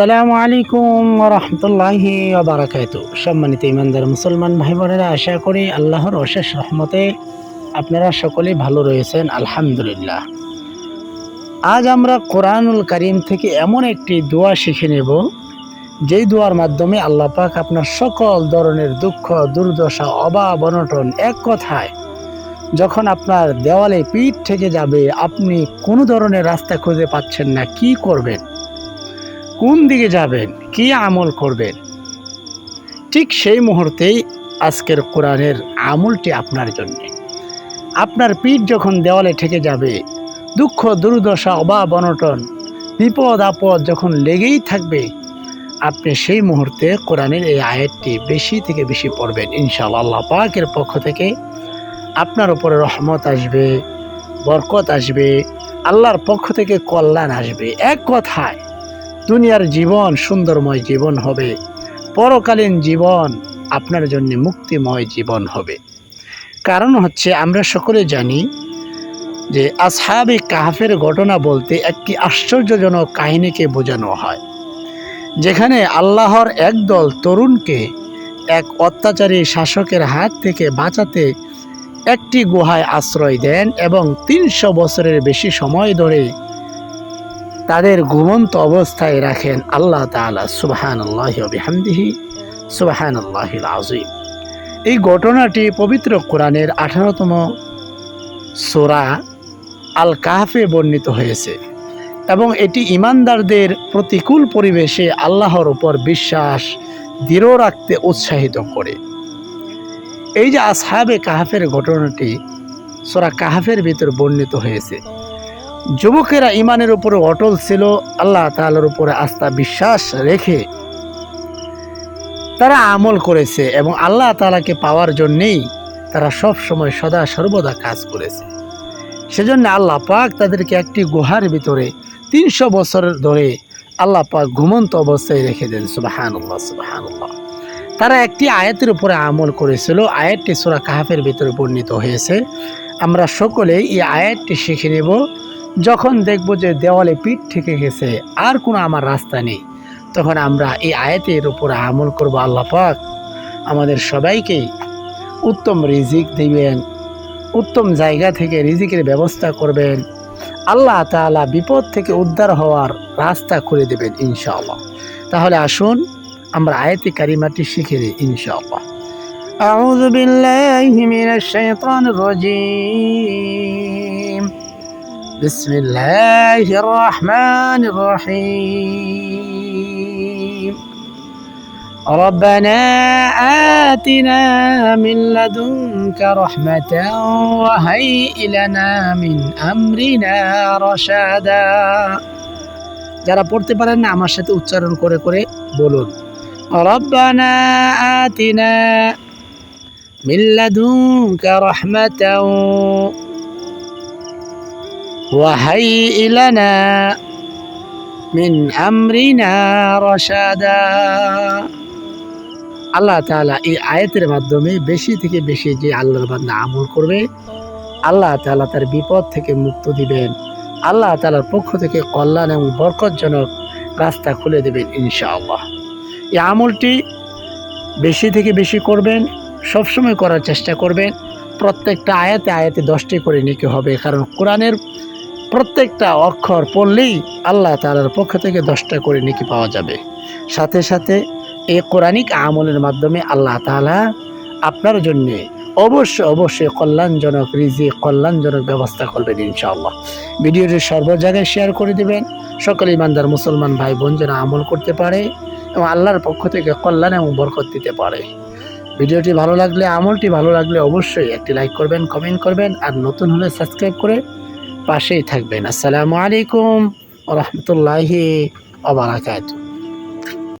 সালামু আলাইকুম রহমতুল্লাহি বারাকাত সম্মানিত ইমানদার মুসলমান ভাই বোনেরা আশা করি আল্লাহর অশেষ রহমতে আপনারা সকলেই ভালো রয়েছেন, আলহামদুলিল্লাহ। আজ আমরা কোরআনুল করিম থেকে এমন একটি দোয়া শিখে নেব, যেই দোয়ার মাধ্যমে আল্লাহ পাক আপনার সকল ধরনের দুঃখ, দুর্দশা, অভাব, অনটন এক কথায় যখন আপনার দেওয়ালে পিঠ থেকে যাবে, আপনি কোনো ধরনের রাস্তা খুঁজে পাচ্ছেন না, কি করবেন? কোন দিকে যাবেন? কি আমল করবেন? ঠিক সেই মুহূর্তেই আজকের কোরআনের আমলটি আপনার জন্য। আপনার পিঠ যখন দেওয়ালে ঠেকে যাবে, দুঃখ, দুর্দশা, অভাব, অনটন, বিপদ, আপদ যখন লেগেই থাকবে, আপনি সেই মুহূর্তে কোরআনের এই আয়াতটি বেশি থেকে বেশি পড়বেন। ইনশাআল্লাহ আল্লাহ পাকের পক্ষ থেকে আপনার উপরে রহমত আসবে, বরকত আসবে, আল্লাহর পক্ষ থেকে কল্যাণ আসবে। এক কথায় দুনিয়ার জীবন সুন্দরময় জীবন হবে। পরকালীন জীবন আপনার জন্য মুক্তিময় জীবন হবে। কারণ হচ্ছে আমরা সকলে জানি যে আসহাবে কাহাফের ঘটনা বলতে একটি আশ্চর্যজনক কাহিনীকে বোঝানো হয়। যেখানে আল্লাহর একদল তরুণকে এক অত্যাচারী শাসকের হাত থেকে বাঁচাতে একটি গুহায় আশ্রয় দেন এবং তিনশো বছরের বেশি সময় ধরে তাদের ঘুমন্ত অবস্থায় রাখেন আল্লাহ তালা সুবাহান আল্লাহ বিহামদিহি সুবাহান আল্লাহ আজিম এই ঘটনাটি পবিত্র কোরআনের আঠারোতম সোরা আল কাহাফে বর্ণিত হয়েছে এবং এটি ইমানদারদের প্রতিকূল পরিবেশে আল্লাহর উপর বিশ্বাস দৃঢ় রাখতে উৎসাহিত করে। এই যে আসহাবে কাহাফের ঘটনাটি সোরা কাহাফের ভিতর বর্ণিত হয়েছে যুবকেরা ইমানের উপরে অটল ছিল, আল্লাহ তালার উপরে আস্থা বিশ্বাস রেখে তারা আমল করেছে এবং আল্লাহ তালাকে পাওয়ার জন্যেই তারা সব সময় সদা সর্বদা কাজ করেছে। সেজন্য আল্লাহ পাক তাদেরকে একটি গুহার ভিতরে তিনশো বছর ধরে আল্লাহ পাক ঘুমন্ত অবস্থায় রেখে দেন। সুবাহানুল্লাহ সুবাহানুল্লাহ। তারা একটি আয়াতের উপরে আমল করেছিল। আয়াতটি সোরা কাহাফের ভিতরে বর্ণিত হয়েছে। আমরা সকলেই এই আয়াতটি শিখে নেব। যখন দেখব যে দেওয়ালে পিঠ থেকে গেছে আর কোনো আমার রাস্তা নেই তখন আমরা এই আয়াতের উপরে আমল করব আল্লাহ পাক আমাদের সবাইকেই উত্তম রিজিক দিবেন উত্তম জায়গা থেকে রিজিকের ব্যবস্থা করবেন আল্লাহ তাআলা বিপদ থেকে উদ্ধার হওয়ার রাস্তা করে দেবেন ইনশাআল্লাহ তাহলে আসুন আমরা আয়াতি কারিমাটি শিখে নিই ইনশাআল্লাহ أعوذ بالله من الشيطان الرجيم بسم الله الرحمن الرحيم ربنا آتنا من لدنك رحمة وهيئ لنا من أمرنا رشدا যারা পড়তে পারেন না আমার সাথে উচ্চারণ করে করে বলুন ربنا آتنا من لدنك رحمة وهيئ لنا من أمرنا رشدا আল্লাহ তাআলা এই আয়াতের মাধ্যমে বেশি থেকে বেশি যে আল্লাহর বান্দা আমল করবে আল্লাহ তাআলা তার বিপদ থেকে মুক্ত দিবেন আল্লাহ তাআলার পক্ষ থেকে কল্যাণ এবং বরকতজনক রাস্তা খুলে দেবেন ইনশাআল্লাহ এই আমলটি বেশি থেকে বেশি করবেন সবসময় করার চেষ্টা করবেন প্রত্যেকটা আয়াতে আয়াতে দশটি করে নিতে হবে কারণ কোরআনের প্রত্যেকটা অক্ষর পড়লেই আল্লাহ তালার পক্ষ থেকে দশটা করে নিকি পাওয়া যাবে। সাথে সাথে এই কোরআনিক আমলের মাধ্যমে আল্লাহ তালা আপনার জন্যে অবশ্যই অবশ্যই কল্যাণজনক রিজি কল্যাণজনক ব্যবস্থা করবেন ইনশাআল্লাহ। ভিডিওটি সর্ব জায়গায় শেয়ার করে দেবেন। সকল ইমানদার মুসলমান ভাই বোন যেন আমল করতে পারে এবং আল্লাহর পক্ষ থেকে কল্যাণ এবং বরকত দিতে পারে। ভিডিওটি ভালো লাগলে, আমলটি ভালো লাগলে অবশ্যই একটি লাইক করবেন, কমেন্ট করবেন, আর নতুন হলে সাবস্ক্রাইব করে পাশেই থাকবেন আসসালামু আলাইকুম রহমতুল্লাহি ওবরাকাতুহ